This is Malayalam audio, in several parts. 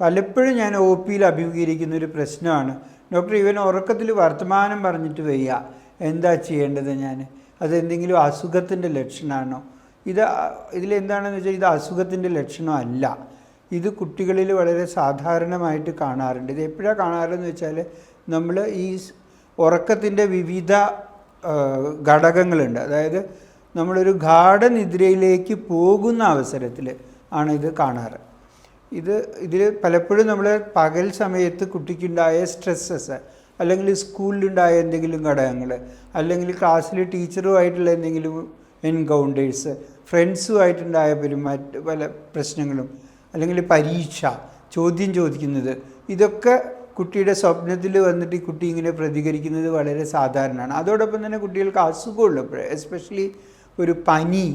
പലപ്പോഴും ഞാൻ ഒ പിയിൽ അഭിമുഖീകരിക്കുന്ന ഒരു പ്രശ്നമാണ്. ഡോക്ടർ ഇവൻ ഉറക്കത്തിൽ വർത്തമാനം പറഞ്ഞിട്ട് വയ്യ. എന്താ ചെയ്യേണ്ടത് ഞാൻ? അതെന്തെങ്കിലും അസുഖത്തിന്റെ ലക്ഷണമാണോ? ഇത് ഇതിലെന്താണെന്ന് വെച്ചാൽ ഇത് അസുഖത്തിന്റെ ലക്ഷണമല്ല ഇത് കുട്ടികളിൽ വളരെ സാധാരണമായിട്ട് കാണാറുണ്ട്. ഇത് എപ്പോഴാണ് കാണാറെന്ന് വെച്ചാൽ നമ്മൾ ഈ ഉറക്കത്തിന്റെ വിവിധ ഘടകങ്ങളുണ്ട്. അതായത് നമ്മളൊരു ഗാഠനിദ്രയിലേക്ക് പോകുന്ന അവസരത്തിൽ ആണ് ഇത് കാണാറ്. ഇത് ഇതിൽ പലപ്പോഴും നമ്മൾ പകൽ സമയത്ത് കുട്ടിക്കുണ്ടായ സ്ട്രെസ്സസ് അല്ലെങ്കിൽ സ്കൂളിലുണ്ടായ എന്തെങ്കിലും ഘടകങ്ങൾ അല്ലെങ്കിൽ ക്ലാസ്സിൽ ടീച്ചറുമായിട്ടുള്ള എന്തെങ്കിലും എൻകൗണ്ടേഴ്സ് ഫ്രണ്ട്സുമായിട്ടുണ്ടായ പെരുമാറ്റ പല പ്രശ്നങ്ങളും അല്ലെങ്കിൽ പരീക്ഷ ചോദ്യം ചോദിക്കുന്നത് ഇതൊക്കെ കുട്ടിയുടെ സ്വപ്നത്തിൽ വന്നിട്ട് ഈ കുട്ടി ഇങ്ങനെ പ്രതികരിക്കുന്നത് വളരെ സാധാരണമാണ്. അതോടൊപ്പം തന്നെ കുട്ടികൾക്ക് അസുഖമുള്ളപ്പോൾ എസ്പെഷ്യലി ഒരു പനി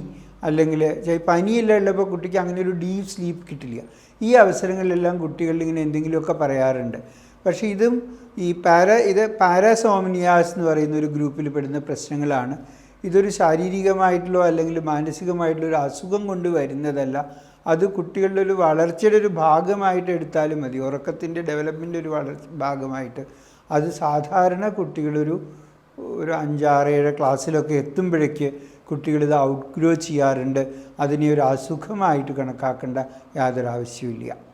അല്ലെങ്കിൽ പനിയെല്ലാം ഉള്ളപ്പോൾ കുട്ടിക്ക് അങ്ങനെ ഒരു ഡീപ്പ് സ്ലീപ്പ് കിട്ടില്ല. ഈ അവസരങ്ങളിലെല്ലാം കുട്ടികളിൽ ഇങ്ങനെ എന്തെങ്കിലുമൊക്കെ പറയാറുണ്ട്. പക്ഷേ ഇതും ഈ പാര ഇത് പാരാസോമിനിയാസ് എന്ന് പറയുന്ന ഒരു ഗ്രൂപ്പിൽ പെടുന്ന പ്രശ്നങ്ങളാണ്. ഇതൊരു ശാരീരികമായിട്ടുള്ളോ അല്ലെങ്കിൽ മാനസികമായിട്ടുള്ള ഒരു അസുഖം കൊണ്ട് വരുന്നതല്ല. അത് കുട്ടികളുടെ ഒരു വളർച്ചയുടെ ഒരു ഭാഗമായിട്ട് എടുത്താലും മതി. ഉറക്കത്തിന്റെ ഡെവലപ്മെന്റ് ഒരു വളർച്ച ഭാഗമായിട്ട്. അത് സാധാരണ കുട്ടികളൊരു ഒരു അഞ്ചാറ് ഏഴ് ക്ലാസ്സിലൊക്കെ എത്തുമ്പോഴേക്ക് കുട്ടികൾ ഇത് ഔട്ട്ഗ്രോ ചെയ്യാറുണ്ട്. അതിനെ ഒരു അസുഖമായിട്ട് കണക്കാക്കേണ്ട യാതൊരു ആവശ്യമില്ല